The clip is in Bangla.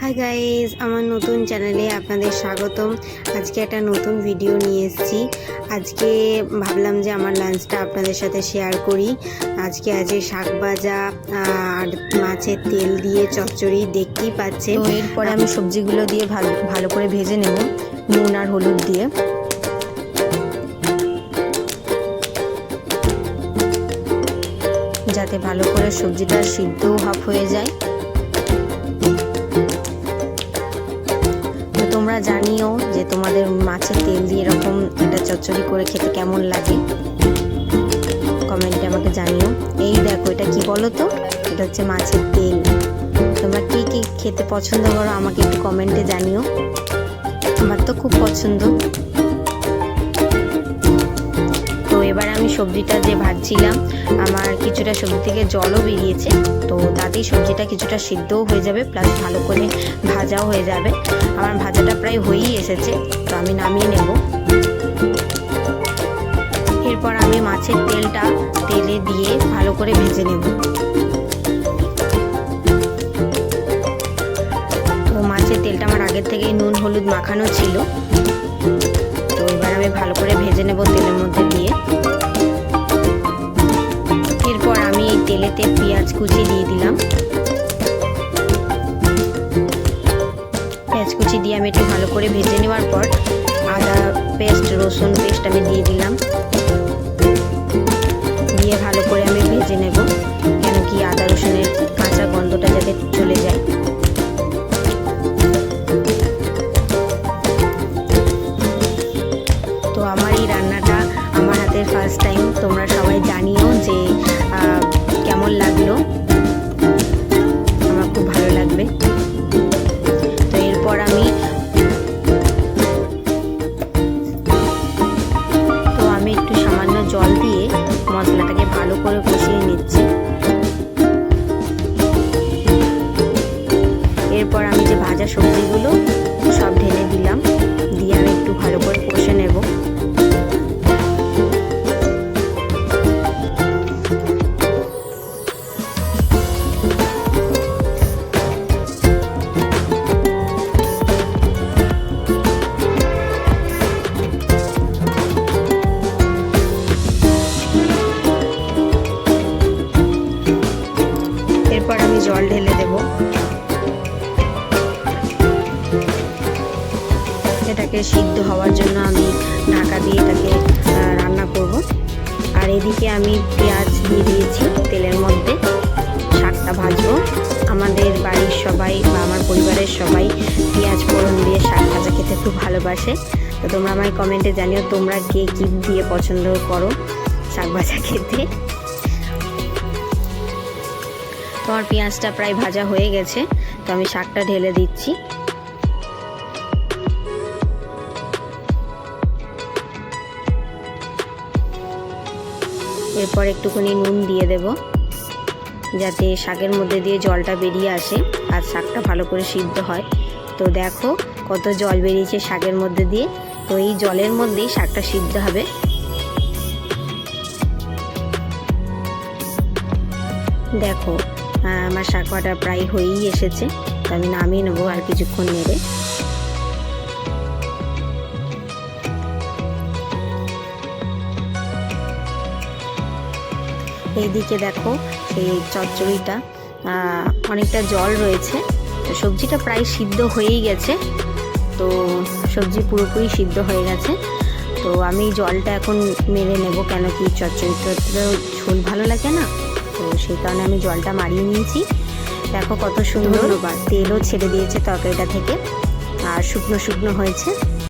হাই গাইজ আমার নতুন চ্যানেলে আপনাদের স্বাগতম। আজকে একটা নতুন ভিডিও নিয়ে এসেছি। আজকে ভাবলাম যে আমার লাঞ্চটা আপনাদের সাথে শেয়ার করি। আজকে আছে শাক ভাজা আর মাছের তেল দিয়ে চচ্চড়ি, দেখতেই পাচ্ছে এরপরে আমি সবজিগুলো দিয়ে ভালো ভালো করে ভেজে নেব, নুন আর হলুদ দিয়ে। যাতে ভালো করে সবজিটা সিদ্ধ হাফ হয়ে যায়। তোমরা জানিও যে তোমাদের মাছের তেল দিয়ে এরকম একটা চচ্চড়ি করে খেতে কেমন লাগে। কমেন্টে আমাকে জানিও। এই দেখো, এটা কি বলো তো এটা হচ্ছে মাছের তেল। তোমরা কি কি খেতে পছন্দ করো আমাকে একটু কমেন্টে জানিও। আমার তো খুব পছন্দ। আমি সবজিটা যে ভাজছিলাম, আমার কিছুটা সবজি থেকে জলও বেরিয়েছে। তো তাতেই সবজিটা কিছুটা সিদ্ধও হয়ে যাবে প্লাস ভালো করে ভাজাও হয়ে যাবে। আমার ভাজাটা প্রায় হয়েই এসেছে, তো আমি নামিয়ে নেব। এরপর আমি মাছের তেলটা তেলে দিয়ে ভালো করে ভেজে নেব। তো মাছের তেলটা আমার আগের থেকেই নুন, হলুদ মাখানো ছিল। তো এবার আমি ভালো করে ভেজে নেব তেলের মধ্যে। তেলেতে পেঁয়াজ কুচি দিয়ে দিলাম। পেঁয়াজ কুচি দিয়ে আমি একটু ভালো করে ভেজে নেওয়ার পর আদা পেস্ট, রসুন পেস্ট আমি দিয়ে দিলাম। দিয়ে ভালো করে আমি ভেজে নেব, কেন কি আদা, রসুনের কাঁচা গন্ধটা যাতে চলে যায়। তো আমার এই রান্নাটা আমার হাতের ফার্স্ট টাইম তোমরা সবাই জানিও যে কেমন লাগল? আমার খুব ভালো লাগবে। তো এরপর আমি তো আমি একটু সামান্য জল দিয়ে মশলাটাকে ভালো করে কষিয়ে নিচ্ছি। এরপর আমি যে ভাজা সবজিগুলো এরপর আমি জল ঢেলে দেব। এটাকে সিদ্ধ হওয়ার জন্য আমি ঢাকা দিয়ে এটাকে রান্না করব। আর এদিকে আমি পেঁয়াজ দিয়ে দিয়েছি তেলের মধ্যে। শাকটা ভাজবো। আমাদের বাড়ির সবাই বা আমার পরিবারের সবাই পেঁয়াজ ফোড়ন দিয়ে শাক ভাজা খেতে খুব ভালোবাসে। তো তোমরা আমায় কমেন্টে জানিও তোমরা কে কী দিয়ে পছন্দ করো শাক ভাজা খেতে। তোমার পেঁয়াজটা প্রায় ভাজা হয়ে গেছে, তো আমি শাকটা ঢেলে দিচ্ছি। এরপর একটুখানি নুন দিয়ে দেব, যাতে শাকের মধ্যে দিয়ে জলটা বেরিয়ে আসে আর শাকটা ভালো করে সিদ্ধ হয়। তো দেখো কত জল বেরিয়েছে শাকের মধ্যে দিয়ে, তো এই জলের মধ্যেই শাকটা সিদ্ধ হবে। দেখো আমার শাক ভাটা প্রায় হয়েই এসেছে। তো আমি নামিয়ে নেব আর কিছুক্ষণ নেড়ে এইদিকে দেখো, সেই চচ্চড়িটা অনেকটা জল রয়েছে। তো সবজিটা প্রায় সিদ্ধ হয়েই গেছে। তো সবজি পুরোপুরি সিদ্ধ হয়ে গেছে। তো আমি জলটা এখন মেরে নেব কেন কি চচ্চড়িটা তো ঝোল ভালো লাগে না? তো সেই কারণে আমি জলটা মারিয়ে নিয়েছি। দেখো কত সুন্দর। তেলও ছেড়ে দিয়েছে তরকারিটা থেকে। আর শুকনো শুকনো হয়েছে।